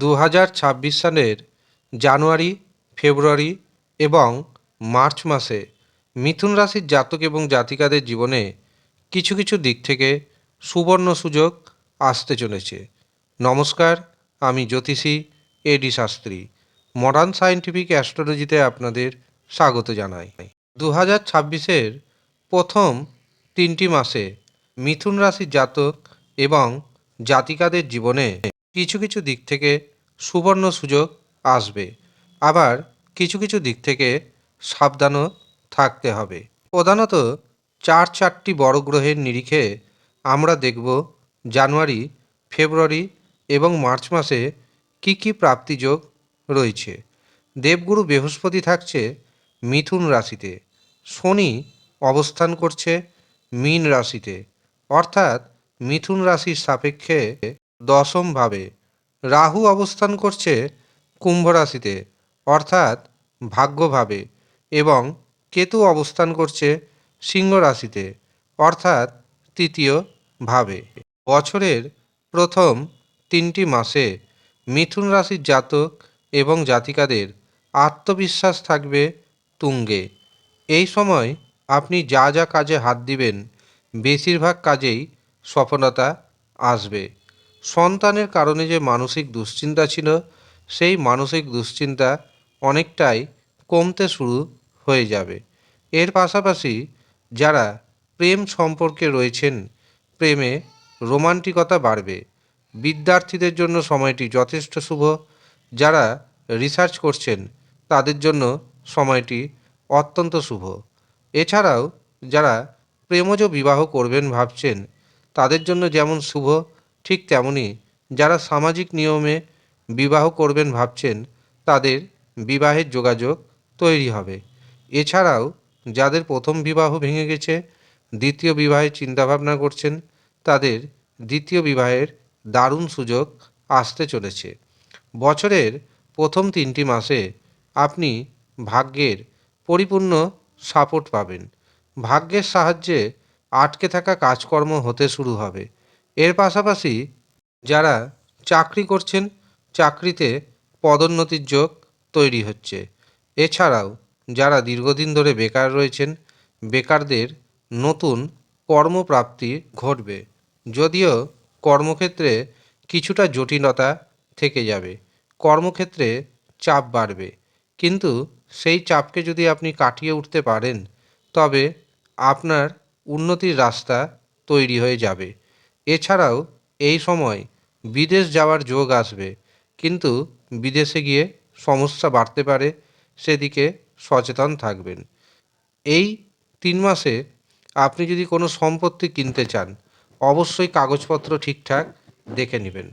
দু হাজার ছাব্বিশ সালের জানুয়ারি, ফেব্রুয়ারি এবং মার্চ মাসে মিথুন রাশির জাতক এবং জাতিকাদের জীবনে কিছু কিছু দিক থেকে সুবর্ণ সুযোগ আসতে চলেছে। নমস্কার, আমি জ্যোতিষী A D Shastri modern scientific অ্যাস্ট্রোলজিতে আপনাদের স্বাগত জানাই। দু হাজার ছাব্বিশের প্রথম তিনটি মাসে মিথুন রাশির জাতক এবং জাতিকাদের জীবনে কিছু কিছু দিক থেকে সুবর্ণ সুযোগ আসবে। আবার কিছু কিছু দিক থেকে সাবধানও থাকতে হবে। প্রধানত চার চারটি বড় গ্রহের নিরিখে আমরা দেখব জানুয়ারি, ফেব্রুয়ারি এবং মার্চ মাসে কি কি প্রাপ্তিযোগ রয়েছে। দেবগুরু বৃহস্পতি থাকছে মিথুন রাশিতে, শনি অবস্থান করছে মীন রাশিতে। অর্থাৎ মিথুন রাশির সাপেক্ষে দশমভাবে রাহু অবস্থান করছে কুম্ভ রাশিতে অর্থাৎ ভাগ্যভাবে এবং কেতু অবস্থান করছে সিংহ রাশিতে অর্থাৎ তৃতীয় ভাবে। বছরের প্রথম তিনটি মাসে মিথুন রাশির জাতক এবং জাতিকাদের আত্মবিশ্বাস থাকবে তুঙ্গে। এই সময় আপনি যা যা কাজে হাত দিবেন, বেশিরভাগ কাজেই সফলতা আসবে। সন্তানের কারণে যে মানসিক দুশ্চিন্তা ছিল, সেই মানসিক দুশ্চিন্তা অনেকটাই কমতে শুরু হয়ে যাবে। এর পাশাপাশি যারা প্রেম সম্পর্কে রয়েছেন, প্রেমে রোমান্টিকতা বাড়বে। বিদ্যার্থীদের জন্য সময়টি যথেষ্ট শুভ। যারা রিসার্চ করছেন, তাদের জন্য সময়টি অত্যন্ত শুভ। এছাড়াও যারা প্রেমজ বিবাহ করবেন ভাবছেন, তাদের জন্য যেমন শুভ ঠিক তেমনই যারা সামাজিক নিয়মে বিবাহ করবেন ভাবছেন, তাদের বিবাহের যোগাযোগ তৈরি হবে। এছাড়াও যাদের প্রথম বিবাহ ভেঙে গেছে, দ্বিতীয় বিবাহের চিন্তাভাবনা করছেন, তাদের দ্বিতীয় বিবাহের দারুণ সুযোগ আসতে চলেছে। বছরের প্রথম তিনটি মাসে আপনি ভাগ্যের পরিপূর্ণ সাপোর্ট পাবেন। ভাগ্যের সাহায্যে আটকে থাকা কাজকর্ম হতে শুরু হবে। এর পাশাপাশি যারা চাকরি করছেন, চাকরিতে পদোন্নতির যোগ তৈরি হচ্ছে। এছাড়াও যারা দীর্ঘদিন ধরে বেকার রয়েছেন, বেকারদের নতুন কর্মপ্রাপ্তি ঘটবে। যদিও কর্মক্ষেত্রে কিছুটা জটিলতা থেকে যাবে, কর্মক্ষেত্রে চাপ বাড়বে। কিন্তু সেই চাপকে যদি আপনি কাটিয়ে উঠতে পারেন, তবে আপনার উন্নতির রাস্তা তৈরি হয়ে যাবে। এছাড়াও এই সময় বিদেশ যাওয়ার যোগ আসবে, কিন্তু বিদেশে গিয়ে সমস্যা বাড়তে পারে, সেদিকে সচেতন থাকবেন। এই তিন মাসে আপনি যদি কোনো সম্পত্তি কিনতে চান, অবশ্যই কাগজপত্র ঠিকঠাক দেখে নেবেন।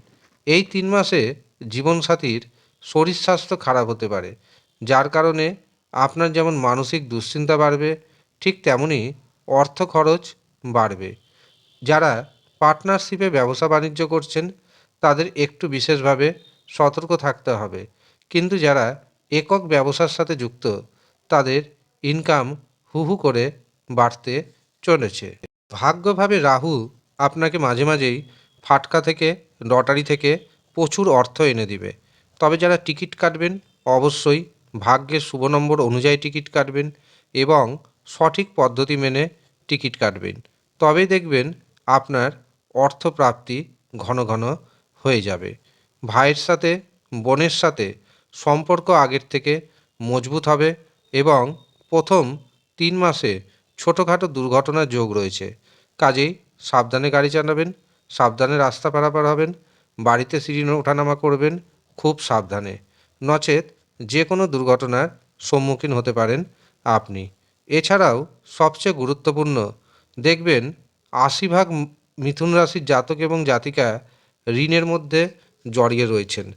এই তিন মাসে জীবনসাথীর শরীর স্বাস্থ্য খারাপ হতে পারে, যার কারণে আপনার যেমন মানসিক দুশ্চিন্তা বাড়বে, ঠিক তেমনই অর্থ খরচ বাড়বে। যারা পার্টনারশিপে ব্যবসা বাণিজ্য করছেন, তাদের একটু বিশেষভাবে সতর্ক থাকতে হবে। কিন্তু যারা একক ব্যবসার সাথে যুক্ত, তাদের ইনকাম হু হু করে বাড়তে চলেছে। ভাগ্যভাবে রাহু আপনাকে মাঝে মাঝেই ফাটকা থেকে, লটারি থেকে প্রচুর অর্থ এনে দিবে। তবে যারা টিকিট কাটবেন, অবশ্যই ভাগ্যের শুভ নম্বর অনুযায়ী টিকিট কাটবেন এবং সঠিক পদ্ধতি মেনে টিকিট কাটবেন। তবেই দেখবেন আপনার অর্থপ্রাপ্তি ঘন ঘন হয়ে যাবে। ভাইয়ের সাথে, বোনের সাথে সম্পর্ক আগের থেকে মজবুত হবে এবং প্রথম তিন মাসে ছোটোখাটো দুর্ঘটনার যোগ রয়েছে। কাজেই সাবধানে গাড়ি চালাবেন, সাবধানে রাস্তা পারাপার হবেন, বাড়িতে সিঁড়ি ওঠানামা করবেন, খুব সাবধানে। নচেত যে কোনো দুর্ঘটনার সম্মুখীন হতে পারেন আপনি। এছাড়াও সবচেয়ে গুরুত্বপূর্ণ, দেখবেন আশি ভাগ মিথুন রাশির জাতক এবং জাতিকা ঋণের মধ্যে জড়িয়ে রয়েছেন।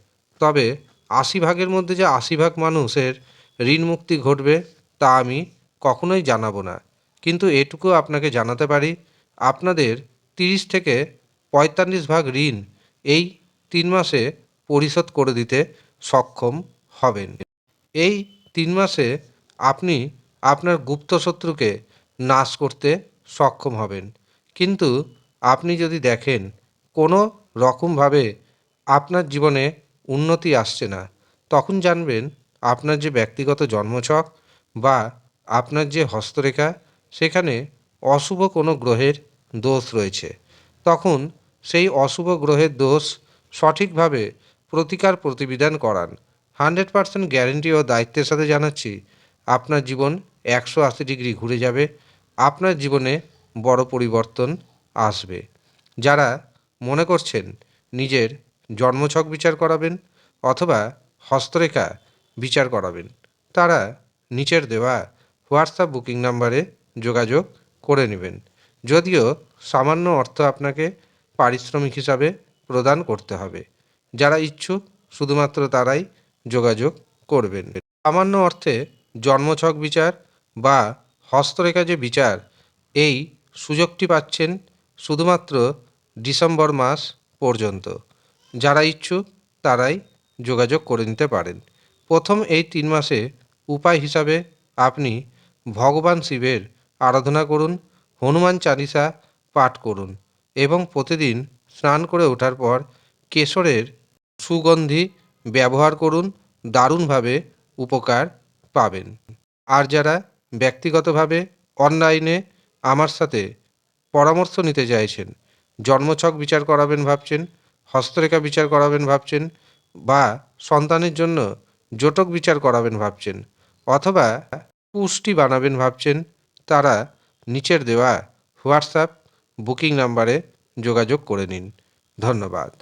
তবে আশি ভাগের মধ্যে যে আশি ভাগ মানুষের ঋণ মুক্তি ঘটবে তা আমি কখনোই জানাব না। কিন্তু এটুকু আপনাকে জানাতে পারি, আপনাদের তিরিশ থেকে পঁয়তাল্লিশ ভাগ ঋণ এই তিন মাসে পরিশোধ করে দিতে সক্ষম হবেন। এই তিন মাসে আপনি আপনার গুপ্ত শত্রুকে নাশ করতে সক্ষম হবেন। কিন্তু আপনি যদি দেখেন, কোনো রকমভাবে আপনার জীবনে উন্নতি আসছে না, তখন জানবেন আপনার যে ব্যক্তিগত জন্মছক বা আপনার যে হস্তরেখা, সেখানে অশুভ কোনো গ্রহের দোষ রয়েছে। তখন সেই অশুভ গ্রহের দোষ সঠিকভাবে প্রতিকার প্রতিবিধান করান। হান্ড্রেড পার্সেন্ট গ্যারেন্টি ও দায়িত্বের সাথে জানাচ্ছি, আপনার জীবন একশো আশি ডিগ্রি ঘুরে যাবে, আপনার জীবনে বড় পরিবর্তন আসবে। যারা মনে করছেন নিজের জন্মছক বিচার করাবেন অথবা হস্তরেখা বিচার করাবেন, তারা নিচের দেওয়া হোয়াটসঅ্যাপ বুকিং নাম্বারে যোগাযোগ করে নেবেন। যদিও সামান্য অর্থ আপনাকে পারিশ্রমিক হিসাবে প্রদান করতে হবে। যারা ইচ্ছুক, শুধুমাত্র তারাই যোগাযোগ করবেন। সামান্য অর্থে জন্মছক বিচার বা হস্তরেখা যে বিচার, এই সুযোগটি পাচ্ছেন শুধুমাত্র ডিসেম্বর মাস পর্যন্ত। যারা ইচ্ছুক, তারাই যোগাযোগ করে নিতে পারেন। প্রথম এই তিন মাসে উপায় হিসাবে আপনি ভগবান শিবের আরাধনা করুন, হনুমান চালিসা পাঠ করুন এবং প্রতিদিন স্নান করে ওঠার পর কেশরের সুগন্ধি ব্যবহার করুন, দারুণভাবে উপকার পাবেন। আর যারা ব্যক্তিগতভাবে অনলাইনে আমার সাথে পরামর্শ নিতে চাইছেন। জন্মছক বিচার করাবেন ভাবছেন, হস্তরেখা বিচার করাবেন ভাবছেন বা সন্তানের জন্য জোটক বিচার করাবেন ভাবছেন অথবা পুষ্টি বানাবেন ভাবছেন, তারা নিচের দেওয়া হোয়াটসঅ্যাপ, বুকিং নাম্বারে যোগাযোগ করে নিন। ধন্যবাদ।